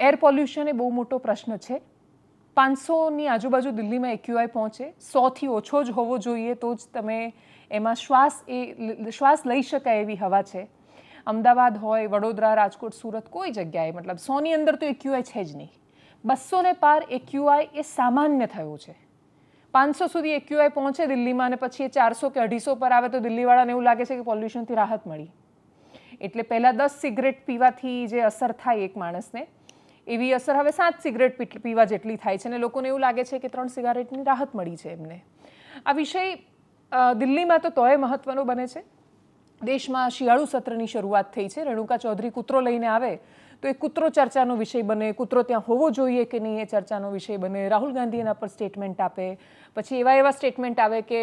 Air pollution એ બહુ મોટો પ્રશ્ન છે. પાંચસોની આજુબાજુ દિલ્હીમાં એક્યુઆઈ પહોંચે. સોથી ઓછો જ હોવો જોઈએ તો જ તમે એમાં શ્વાસ એ શ્વાસ લઈ શકાય એવી હવા છે. અમદાવાદ હોય, વડોદરા, રાજકોટ, સુરત કોઈ જગ્યાએ, મતલબ સોની અંદર તો એક્યુઆઈ છે જ નહીં. બસોને પાર એક્યુઆઈ એ સામાન્ય થયો છે. પાંચસો સુધી એક્યુઆઈ પહોંચે દિલ્હીમાં અને પછી એ ચારસો કે અઢીસો પર આવે તો દિલ્હીવાળાને એવું લાગે છે કે પોલ્યુશનથી રાહત મળી. એટલે પહેલાં દસ સિગરેટ પીવાથી જે અસર થાય એક માણસને એવી અસર હવે સાત સિગરેટ પીવા જેટલી થાય છે અને લોકોને એવું લાગે છે કે ત્રણ સિગારેટની રાહત મળી છે એમને. આ વિષય દિલ્હીમાં તો તોય મહત્વનો બને છે. દેશમાં શિયાળુ સત્રની શરૂઆત થઈ છે. રેણુકા ચૌધરી કૂતરો લઈને આવે તો એ કૂતરો ચર્ચાનો વિષય બને, કૂતરો ત્યાં હોવો જોઈએ કે નહીં એ ચર્ચાનો વિષય બને. રાહુલ ગાંધી એના પર સ્ટેટમેન્ટ આપે. પછી એવા એવા સ્ટેટમેન્ટ આવે કે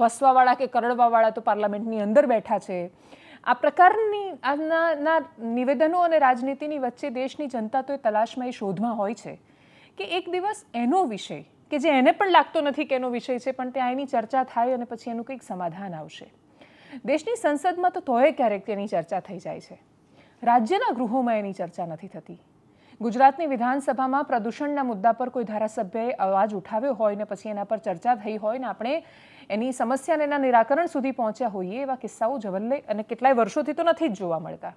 ભસવાવાળા કે કરડવાવાળા તો પાર્લામેન્ટની અંદર બેઠા છે. આ પ્રકારની આના નિવેદનો અને રાજનીતિની વચ્ચે દેશની જનતા તો એ તલાશમાં, એ શોધમાં હોય છે કે એક દિવસ એનો વિષય, કે જે એને પણ લાગતો નથી કે એનો વિષય છે, પણ ત્યાં એની ચર્ચા થાય અને પછી એનું કંઈક સમાધાન આવશે. દેશની સંસદમાં તો તોય ક્યારેક તેની ચર્ચા થઈ જાય છે. રાજ્યના ગૃહોમાં એની ચર્ચા નથી થતી. ગુજરાતની વિધાનસભામાં પ્રદૂષણના મુદ્દા પર કોઈ ધારાસભ્યએ અવાજ ઉઠાવ્યો હોય ને પછી એના પર ચર્ચા થઈ હોય ને આપણે એની સમસ્યા અને એના નિરાકરણ સુધી પહોંચ્યા હોઈએ એવા કિસ્સાઓ જવલ્લે અને કેટલાય વર્ષોથી તો નથી જ જોવા મળતા.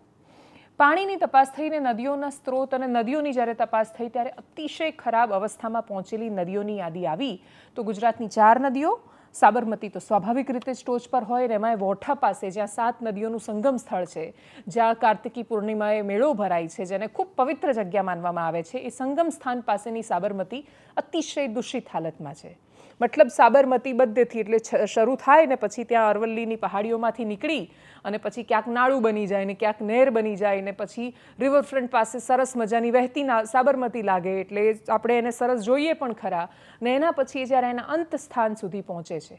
પાણીની તપાસ થઈને નદીઓના સ્ત્રોત અને નદીઓની જ્યારે તપાસ થઈ ત્યારે અતિશય ખરાબ અવસ્થામાં પહોંચેલી નદીઓની યાદી આવી તો ગુજરાતની ચાર નદીઓ, સાબરમતી તો સ્વાભાવિક રીતે જ ટોચ પર હોય અને એમાંય વોઠા પાસે જ્યાં સાત નદીઓનું સંગમ સ્થળ છે, જ્યાં કાર્તિકી પૂર્ણિમાએ મેળો ભરાય છે, જેને ખૂબ પવિત્ર જગ્યા માનવામાં આવે છે, એ સંગમ સ્થાન પાસેની સાબરમતી અતિશય દૂષિત હાલતમાં છે. મતલબ સાબરમતી બધેથી એટલે શરૂ થાય ને પછી ત્યાં અરવલ્લીની પહાડીઓમાંથી નીકળી અને પછી ક્યાંક નાળું બની જાય ને ક્યાંક નહેર બની જાય ને પછી રિવરફ્રન્ટ પાસે સરસ મજાની વહેતી સાબરમતી લાગે એટલે આપણે એને સરસ જોઈએ પણ ખરા ને એના પછી જ્યારે એના અંત સ્થાન સુધી પહોંચે છે.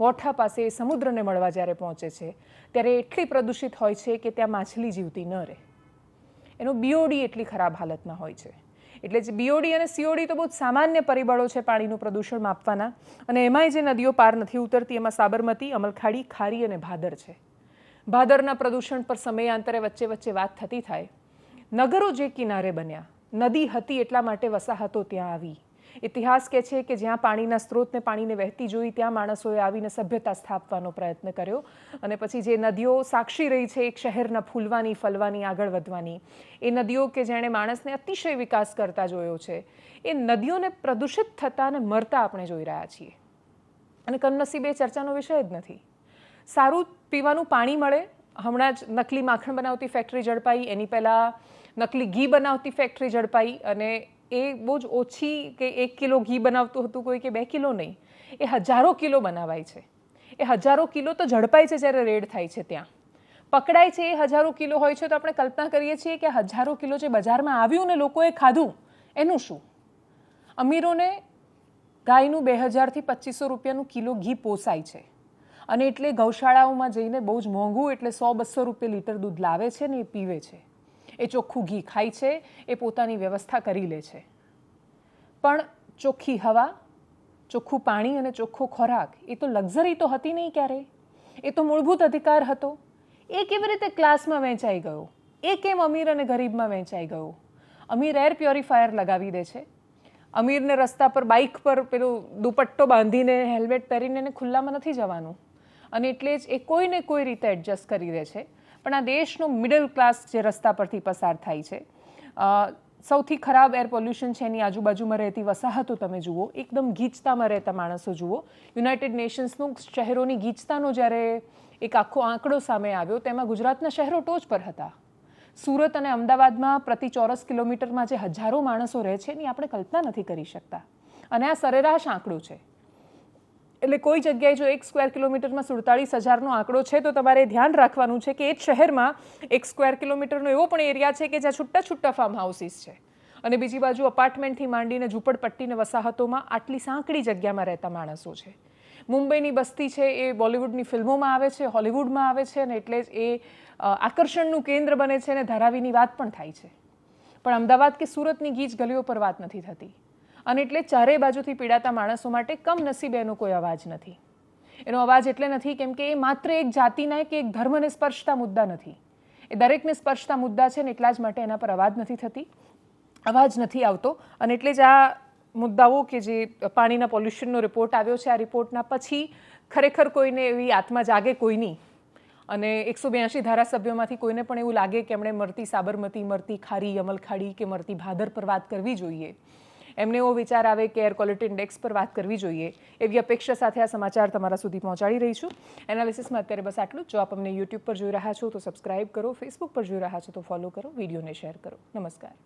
વોઠા પાસે એ સમુદ્રને મળવા જ્યારે પહોંચે છે, ત્યારે એટલી પ્રદૂષિત હોય છે કે ત્યાં માછલી જીવતી ન રહે. એનો બીઓડી એટલી ખરાબ હાલતમાં હોય છે. એટલે જે બીઓડી અને સીઓડી તો બહુ સામાન્ય પરિબળો છે પાણીનું પ્રદૂષણ માપવાના. અને એમાંય જે નદીઓ પાર નથી ઉતરતી, એમાં સાબરમતી, અમલખાડી, ખારી અને ભાદર છે. ભાદરના પ્રદૂષણ પર સમયાંતરે વચ્ચે વચ્ચે વાત થતી થાય. નગરો જે કિનારે બન્યા, નદી હતી એટલા માટે વસાહતો ત્યાં આવી. ઇતિહાસ કહે છે કે જ્યાં પાણીના સ્ત્રોતને પાણીને વહેતી જોઈ ત્યાં માણસોએ આવીને સભ્યતા સ્થાપવાનો પ્રયત્ન કર્યો. અને પછી જે નદીઓ સાક્ષી રહી છે, એક શહેરના ફૂલવાની, ફલવાની, આગળ વધવાની, એ નદીઓ કે જેણે માણસને અતિશય વિકાસ કરતા જોયો છે, એ નદીઓને પ્રદૂષિત થતા અને મરતા આપણે જોઈ રહ્યા છીએ. અને કમનસીબે ચર્ચાનો વિષય જ નથી. સારું પીવાનું પાણી મળે. હમણાં જ નકલી માખણ બનાવતી ફેક્ટરી ઝડપાઈ એની પહેલાં નકલી ઘી બનાવતી ફેક્ટરી ઝડપાઈ અને એ બહુ જ ઓછી કે એક કિલો ઘી બનાવતું હતું કોઈ કે બે કિલો નહીં. એ હજારો કિલો બનાવાય છે. એ હજારો કિલો તો ઝડપાય છે જ્યારે રેડ થાય છે ત્યાં. પકડાય છે એ હજારો કિલો હોય છે તો આપણે કલ્પના કરીએ છીએ કે હજારો કિલો જે બજારમાં આવ્યું ને લોકોએ ખાધું, એનું શું? અમીરોને ગાયનું બે હજારથી પચીસો રૂપિયાનું કિલો ઘી પોસાય છે. અને એટલે ગૌશાળાઓમાં જઈને બહુ જ મોંઘું એટલે સો બસો રૂપિયા લીટર દૂધ લાવે છે ને એ પીવે છે. એ ચોખ્ખું ઘી ખાય છે, એ પોતાની વ્યવસ્થા કરી લે છે. પણ ચોખ્ખી હવા, ચોખ્ખું પાણી અને ચોખ્ખો ખોરાક, એ તો લક્ઝરી તો હતી નહીં ક્યારેય એ તો મૂળભૂત અધિકાર હતો. એ કેવી રીતે ક્લાસમાં વહેંચાઈ ગયો? એ કેમ અમીર અને ગરીબમાં વહેંચાઈ ગયો? અમીર એર પ્યોરિફાયર લગાવી દે છે. અમીરને રસ્તા પર બાઇક પર પેલું દુપટ્ટો બાંધીને હેલ્મેટ પહેરીને એને ખુલ્લામાં નથી જવાનું. અને એટલે જ એ કોઈને કોઈ રીતે એડજસ્ટ કરી દે છે. પણ આ દેશનો મિડલ ક્લાસ જે રસ્તા પરથી પસાર થાય છે. સૌથી ખરાબ એર પોલ્યુશન છે એની આજુબાજુમાં રહેતી વસાહતો તમે જુઓ, એકદમ ગીચતામાં રહેતા માણસો જુઓ. યુનાઇટેડ નેશન્સનું શહેરોની ગીચતાનો જ્યારે એક આખો આંકડો સામે આવ્યો, તેમાં ગુજરાતના શહેરો ટોચ પર હતા. સુરત અને અમદાવાદમાં પ્રતિ ચોરસ કિલોમીટરમાં જે હજારો માણસો રહે છે, એની આપણે કલ્પના નથી કરી શકતા. અને આ સરેરાશ આંકડો છે. એટલે કોઈ જગ્યાએ જો એક સ્ક્વેર કિલોમીટરમાં સુડતાળીસ હજારનો આંકડો છે, તો તમારે ધ્યાન રાખવાનું છે કે એ જ શહેરમાં એક સ્ક્વેર કિલોમીટરનો એવો પણ એરિયા છે કે જ્યાં છૂટા છૂટા ફાર્મ હાઉસીસ છે. અને બીજી બાજુ અપાર્ટમેન્ટથી માંડીને ઝૂંપડપટ્ટીને વસાહતોમાં આટલી સાંકડી જગ્યામાં રહેતા માણસો છે. મુંબઈની બસ્તી છે એ બોલિવૂડની ફિલ્મોમાં આવે છે, હોલિવૂડમાં આવે છે અને એટલે જ એ આકર્ષણનું કેન્દ્ર બને છે અને ધારાવીની વાત પણ થાય છે. પણ અમદાવાદ કે સુરતની ગીચ ગલીઓ પર વાત નથી થતી. અને એટલે ચારેય બાજુથી પીડાતા માણસો માટે કમનસીબે એનો કોઈ અવાજ નથી. એનો અવાજ એટલે નથી કેમ કે એ માત્ર એક જાતિના કે એક ધર્મને સ્પર્શતા મુદ્દા નથી. એ દરેકને સ્પર્શતા મુદ્દા છે ને એટલા જ માટે એના પર અવાજ નથી થતી. અવાજ નથી આવતો અને એટલે જ આ મુદ્દાઓ કે જે પાણીના પોલ્યુશનનો રિપોર્ટ આવ્યો છે, આ રિપોર્ટના પછી ખરેખર કોઈને એવી આત્મા જાગે કોઈની અને એકસો બ્યાસી ધારાસભ્યોમાંથી કોઈને પણ એવું લાગે કે એમણે મરતી સાબરમતી, મરતી ખારી, અમલખાડી કે મરતી ભાદર પર વાત કરવી જોઈએ. એમને એવો વિચાર આવે કે એર ક્વોલિટી ઇન્ડેક્સ પર વાત કરવી જોઈએ એવી અપેક્ષા સાથે આ સમાચાર તમારા સુધી પહોંચાડી રહી છું. એનાલિસિસમાં અત્યારે બસ આટલું જો. આપ અમને યુટ્યુબ પર જોઈ રહ્યા છો તો સબસ્ક્રાઇબ કરો ફેસબુક પર જોઈ રહ્યા છો તો ફોલો કરો, વિડીયોને શેર કરો. નમસ્કાર.